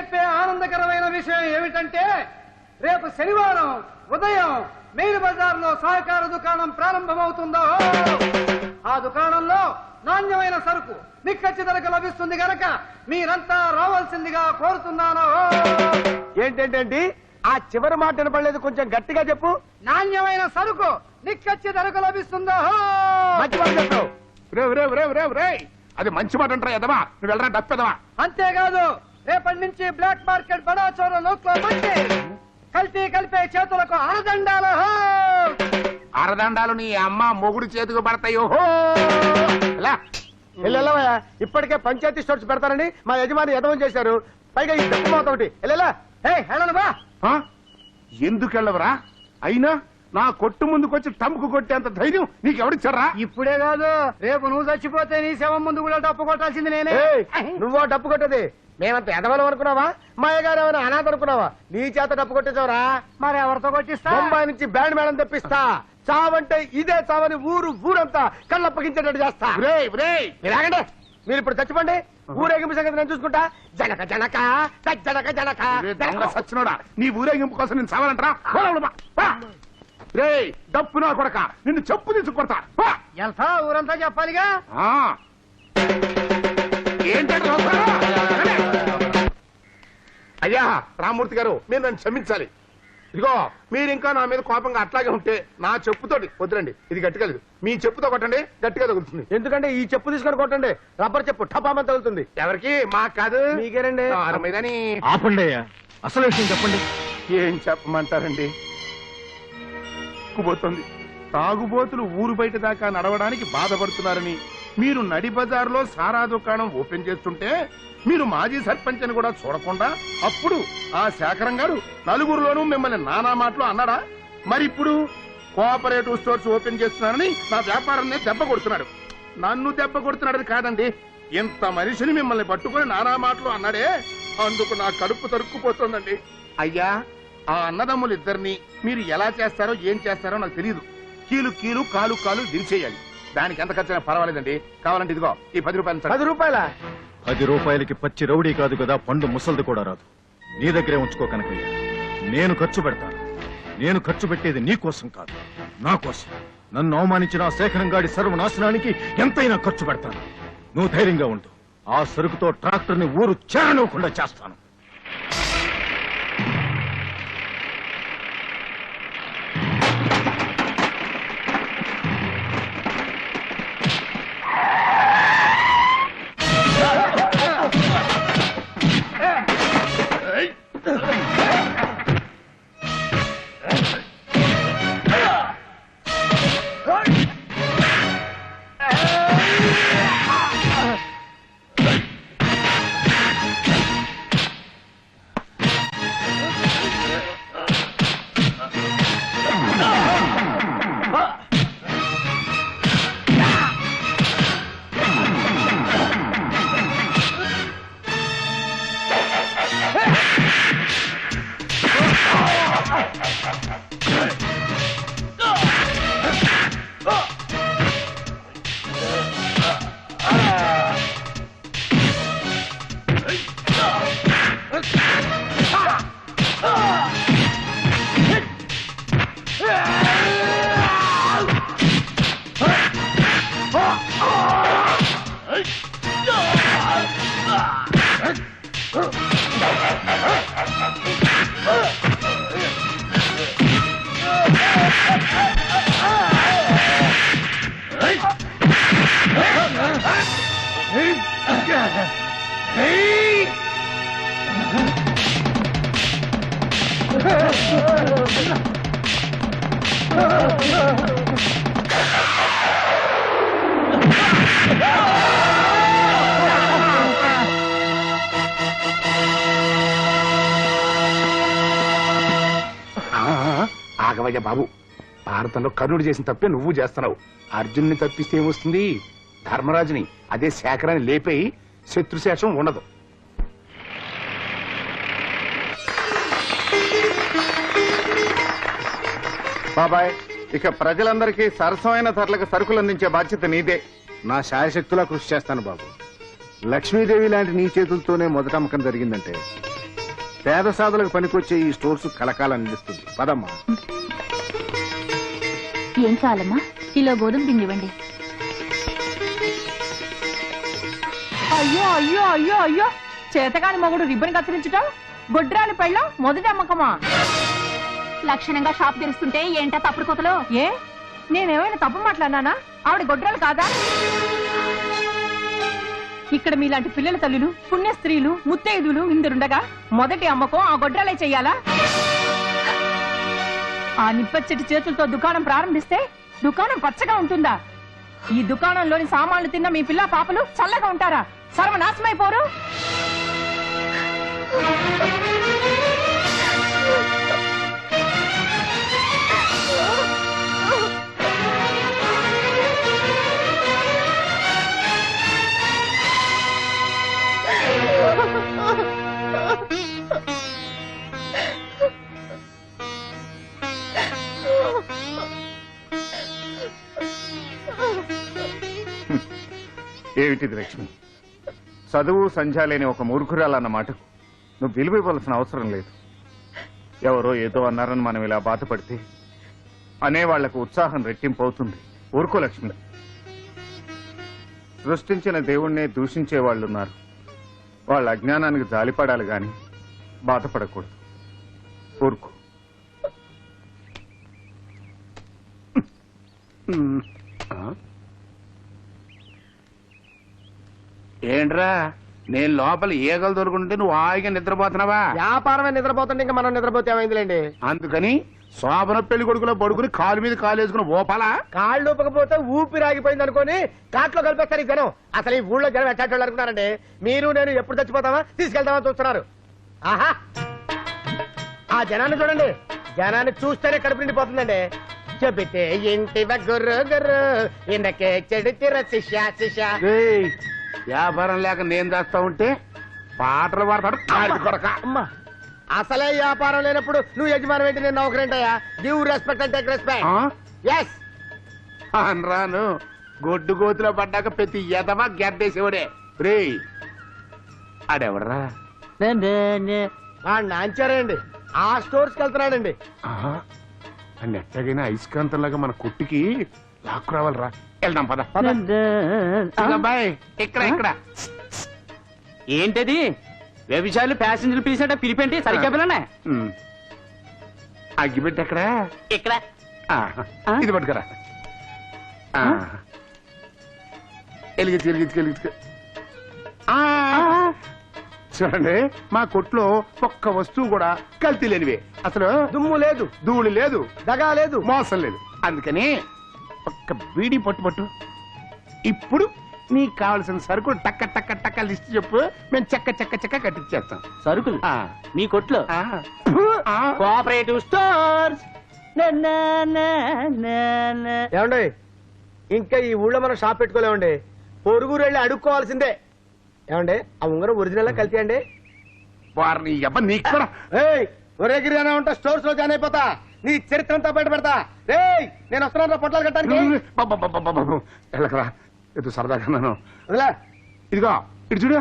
చెప్పే ఆనందకరమైన విషయం ఏమిటంటే రేపు శనివారం ఉదయం మెయిన్ బజార్లో సహకార దుకాణం ప్రారంభమవుతుందో ఆ దుకాణంలో నాణ్యమైన సరుకు నిక్కచ్చి ధరకు లభిస్తుంది గనక మీరంతా రావాల్సిందిగా కోరుతున్నాను. ఏంటంటేంటి ఆ చివరి మాట వినపడలేదు కొంచెం గట్టిగా చెప్పు. నాణ్యమైన సరుకు నిక్కచ్చి ధరకు లభిస్తుందో. మంచి మాట చెప్పావు. రే రే రే రే రే అది మంచి మాట అంటారా ఎదవా నువ్వు వెళ్ళరా డప్పెదవా? అంతేకాదు రేపటి నుంచి బ్లాక్ మార్కెట్ బడా చోర నోట్లో మంచి. కల్తీ కలిపే చేతులకు ఆనదండాలు అరదండాలు నీ అమ్మ మొగుడు చేతికి పడతాయో వెళ్ళవయ్యా. ఇప్పటికే పంచాయతీ స్టోర్స్ పెడతారని మా యజమాని యదవం చేశారు. పైగా ఈ డబ్బు మాత ఒకటి. వెళ్ళా ఏ హేళన బా. ఆ? ఎందుకు వెళ్ళవరా? అయినా నా కొట్టు ముందుకొచ్చి టంపుకు కొట్టేంత ధైర్యం నీకెవడిచ్చారా ఇప్పుడే కాదు. రేపు నువ్వు చచ్చిపోతే నీ శవం ముందు కూడా డప్పు కొట్టాల్సింది నేనే. నువ్వో డప్పు కొట్టది? మేమంత ఎదవలం అనుకున్నావా? మా అయ్యగారు ఏమైనా అనాథ అనుకున్నావా? నీ చేత డప్పు కొట్టేసావరా మరి ఎవరితో కొట్టిస్తా? బొంబాయి నుంచి బ్యాండ్ మేడం తెప్పిస్తా. చావంటే ఇదే చావని ఊరు ఊరంతా కళ్ళప్పగించేటట్టు చేస్తా. రే రే మీరు ఆగండి. మీరు ఇప్పుడు చచ్చిపోండి. ఊరేగింపు సంగతి నేను చూసుకుంటా. జనక జనక జనక జనక. రే, దొంగ సచ్చినోడా. నీ ఊరేగింపు కోసం నేను చావాలంటరా? రే డప్పు నా కొడక. నిన్ను చెప్పు తీసుకొడతా పా. ఎంత ఊరంతా చెప్పాలిగా? ఆ. ఏంటంటే? అయ్యా రామ్మూర్తి గారు మీరు నన్ను క్షమించాలి. ఇదిగో మీరు ఇంకా నా మీద కోపంగా అట్లాగే ఉంటే నా చెప్పుతోటి వద్దురండి. ఇది గట్టిగా లేదు మీ చెప్పుతో కొట్టండి గట్టిగా తగులుతుంది ఎందుకంటే ఈ చెప్పు తీసుకొని కొట్టండి. రబ్బర్ చెప్పు టపామని తగులుతుంది. ఎవరికి? మా కాదు. మీకేనండి? ఆపండి అయ్యా. అసలు విషయం చెప్పండి. ఏం చెప్పమంటారండి? కుబోతుంది. తాగుబోతులు ఊరు బయట దాకా నడవడానికి బాధపడుతున్నారని మీరు నడి బజార్లో సారా దుకాణం ఓపెన్ చేస్తుంటే మీరు మాజీ సర్పంచ్ అని కూడా చూడకుండా అప్పుడు ఆ శేఖరం గారు నలుగురులోనూ మిమ్మల్ని నానా మాటలు అన్నాడా? మరి ఇప్పుడు కోఆపరేటివ్ స్టోర్స్ ఓపెన్ చేస్తున్నారని నా వ్యాపారాన్ని దెబ్బ కొడుతున్నాడు. నన్ను దెబ్బ కొడుతున్నాడని కాదండి ఇంత మనిషిని మిమ్మల్ని పట్టుకుని నానా మాటలు అన్నాడే అందుకు నా కడుపు తరుక్కుపోతుందండి. అయ్యా ఆ అన్నదమ్ములు ఇద్దరిని మీరు ఎలా చేస్తారో ఏం చేస్తారో నాకు తెలియదు కీలు కీలు కాలు కాలు దించేయాలి. దానికి ఎంత ఖర్చైనా పర్వాలేదండి. కావాలంటే ఇదిగో ఈ పది రూపాయలు పది రూపాయల? పది రూపాయలకి పచ్చి రౌడీ కాదు కదా పండు ముసల్ది కూడా రాదు. నీ దగ్గరే ఉంచుకో కనకయ్య. నేను ఖర్చు పెడతాను. నేను ఖర్చు పెట్టేది నీ కోసం కాదు నా కోసం. నన్ను అవమానించిన ఆ శేఖరం గాడి సర్వనాశనానికి ఎంతైనా ఖర్చు పెడతాను. నువ్వు ధైర్యంగా ఉండు. ఆ సరుకుతో ట్రాక్టర్ని ఊరు చేరనివ్వకుండా చేస్తాను. ఆగవయ్య బాబు. భారతంలో కర్ణుడు చేసిన తప్పే నువ్వు చేస్తున్నావు. అర్జున్ని తప్పిస్తే ఏమొస్తుంది? ధర్మరాజుని అదే శేఖరాన్ని లేపేయి శత్రుశేషం ఉండదు. బాబాయ్ ఇక ప్రజలందరికీ సరసమైన ధరలకు సరుకులు అందించే బాధ్యత నీదే. నా శాయశక్తులా కృషి చేస్తాను బాబు. లక్ష్మీదేవి లాంటి నీ చేతులతోనే మొదట అమ్మకం జరిగిందంటే పేద సాధులకు పనికొచ్చే ఈ స్టోర్స్ కలకాలం నిలుస్తుంది. పదమ్మా. ఏం కావాలమ్మా? కిలో గోధుమ పిండి ఇవ్వండి. అయ్యో అయ్యో అయ్యో అయ్యో. చేతకాని మొగుడు రిబ్బన్ కత్తిరించటం? గొడ్రాలి పెళ్ళం మొదటి అమ్మకమా? లక్షణంగా షాప్ తెరుస్తుంటే ఏంటా తప్పుడు కొతలో? ఏ? నేనేమైనా తప్పు మాట్లాడినానా? ఆవిడ గొడ్రాలు కాదా? ఇక్కడ మీలాంటి పిల్లల తల్లులు పుణ్య స్త్రీలు ముత్తైదులు ఇందరుండగా మొదటి అమ్మకం ఆ గొడ్రాలే చెయ్యాలా ఆ నిప్పచ్చటి చేతులతో దుకాణం ప్రారంభిస్తే దుకాణం పచ్చగా ఉంటుందా? ఈ దుకాణంలోని సామాన్లు తిన్న మీ పిల్ల పాపలు చల్లగా ఉంటారా? సర్వనాశమైపోరు. ఏమిటిది లక్ష్మి? చదువు సంధ్య లేని ఒక మూర్ఖురాలన్నమాటకు నువ్వు విలువ ఇవ్వాల్సిన అవసరం లేదు. ఎవరో ఏదో అన్నారని మనం ఇలా బాధపడితే అనేవాళ్ళకు ఉత్సాహం రెట్టింపు అవుతుంది ఊరుకో లక్ష్మి. సృష్టించిన దేవుణ్ణే దూషించే వాళ్ళున్నారు. వాళ్ళ అజ్ఞానానికి జాలిపడాలి గాని బాధపడకూడదు. ఊరుకో. ఏంట్రా? నేను లోపల ఈగలు దొరుకుంటే నువ్వు హాయిగా నిద్రపోతున్నావా? వ్యాపారమే నిద్రపోతుంటే ఇంకా మనం నిద్రపోతే ఏమైందిలేండి అందుకని శోభన పెళ్ళి కొడుకులో పడుకుని కాలు మీద కాలు వేసుకుని ఓపాలా కాళ్ళు ఊపకపోతే ఊపిరి ఆగిపోయింది అనుకోని కాట్లో కలిపేస్తారు ఈ జనం. అసలు ఈ ఊళ్ళో జనం ఎట్టాటోళ్ళు అనుకున్నారండి మీరు నేను ఎప్పుడు చచ్చిపోతామా? తీసుకెళ్తామా చూస్తున్నారు. ఆహా! ఆ జనాన్ని చూడండి. జనాన్ని చూస్తేనే కడుపు నిండిపోతుందండి. చెబితే ఇంటి గుర్రు గుర్రు ఇందకే చెడితిర శిష్య శిష్య. వ్యాపారం లేక నేను చేస్తా ఉంటే పాటలు పాడతాడు కొడక. అమ్మా. అసలే వ్యాపారం లేనప్పుడు నువ్వు యజమాని ఏంటి నేను నౌకరేంటయ్యా? Give respect and take respect? Yes అనరాను గొడ్డు గోతులో పడ్డాక ప్రతి ఎదవా గెద్దేసేవాడే రే ఆడెవడరా వాడు నాంచారండి. ఆ స్టోర్స్కి వెళ్తున్నాడండి అని ఎట్టగైనా ఐస్కాంతంలాగా మన కుట్టికి లాక్కు రావాలిరా. వెళ్దాం పద ఇదిగో బాయ్ ఇక్కడ ఇక్కడ ఏంటది? వ్యభిచారులు ప్యాసింజర్లు పిలిచేట పిలిపేంటి? సరిగ్గా పిల్లనే. అగ్గిపెట్టి ఎక్కడ? ఇక్కడ ఆ, ఇది పట్టుకురా. ఆ. ఎలిగించు ఎలిగించు ఎలిగించు ఆ. చూడండి మా కొట్లో ఒక్క వస్తువు కూడా కల్తీ లేనివే. అసలు దుమ్ము లేదు. ధూళి లేదు. దగా లేదు. మోసం లేదు. అందుకని ఒక్క బీడీ పట్టు పట్టు. ఇప్పుడు నీకు కావలసిన సరుకులు టక్క టక్క టక్క లిస్ట్ చెప్పు. మేము చెక్క చెక్క చెక్క కట్టించేస్తాం సరుకులు? ఆ. మీ కొట్లో? ఆ. ఆ. కోఆపరేటివ్ స్టోర్స్ ఏమండి? ఇంకా ఈ ఊళ్ళో మనం షాప్ పెట్టుకోలేమండి. పొరుగురు వెళ్ళి అడుక్కోవాల్సిందే. ఏమండి? ఆ ఉంగరం ఒరిజినల్ కల్తీ అండి వారిని ఎవ నీకు కూడా? ఏయ్ ఒరే గిరిజన ఉంటా స్టోర్స్లో జాయిన్ అయిపోతా. నీ చరిత్ర అంతా బయట పెడతా రేయ్ నేను వస్తున్నాను పొట్లాలు కట్టడానికి. వెళ్ళకరా. సరదాగా నన్ను వదిలే. ఇదిగో ఇటు చూడు.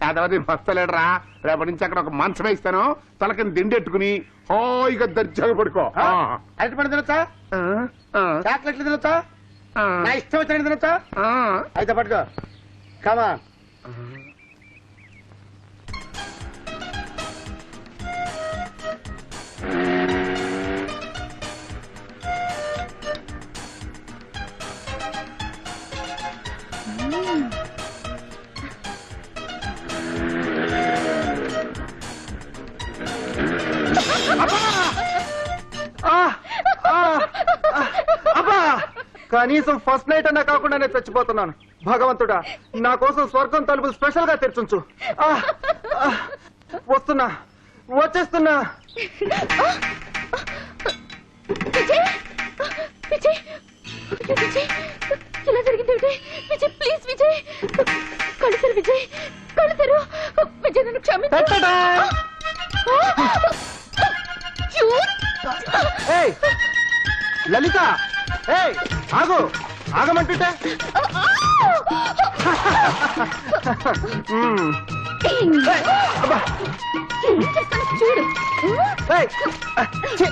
యాదవది వస్తలేడరా రేపటి నుంచి అక్కడ ఒక మంచం వేస్తాను తలకని దిండెట్టుకుని హాయిగా దర్జాగా పడుకో. అరటి పండు తినొచ్చా? చాక్లెట్లు తినొచ్చా? నా ఇష్టం వచ్చినట్టు తినొచ్చా? ఆ. అయితే పట్టుకో. కమా కనీసం ఫస్ట్ నైట్ అన్నా కాకుండా నేను చచ్చిపోతున్నాను. భగవంతుడా నా కోసం స్వర్గం తలుపులు స్పెషల్గా తెరిచుంచు వస్తున్నా వచ్చేస్తున్నా. ఇలా జరిగింది విజయ్ ప్లీజ్ నన్ను క్షమించు. లలిత! ఆగు ఆగమంటుంటే మ్మ్. ఏం చేస్తానో చూడు ఏయ్, ఆ, ఛీ,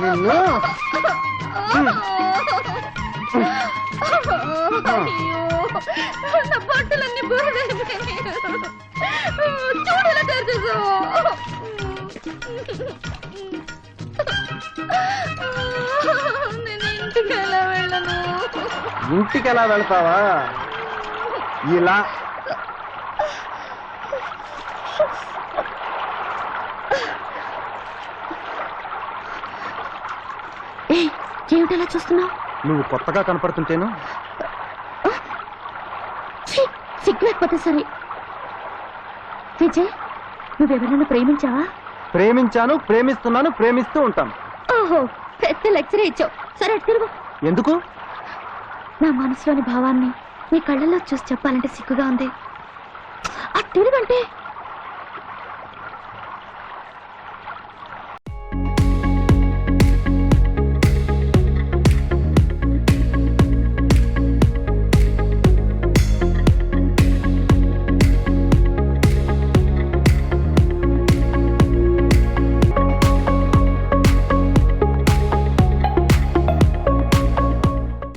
నిన్ను నా బట్టలన్నీ బురదైపోయినాయి. చూడు ఎలా తయారు చేసావు. నేను ఇంటికి ఎలా వెళ్ళను? ఇంటికి ఎలా వెళ్తావా? ఇలా. ఏయ్, ఏమిటి అలా చూస్తున్నావు? నువ్వు కొత్తగా కనపడుతుంటేను? ఛీ, సిగ్గు లేకపోతే సరే. విజయ్ నువ్వెవరైనా ప్రేమించావా? ప్రేమించాను ప్రేమిస్తున్నాను ప్రేమిస్తూ ఉంటాను. ఓహో పెద్ద లెక్చరే ఇచ్చావు. సరే తిరుగు. ఎందుకు? నా మనసులోని భావాన్ని నీ కళ్ళల్లో చూసి చెప్పాలంటే సిగ్గుగా ఉంది. అటు తిరుగంటే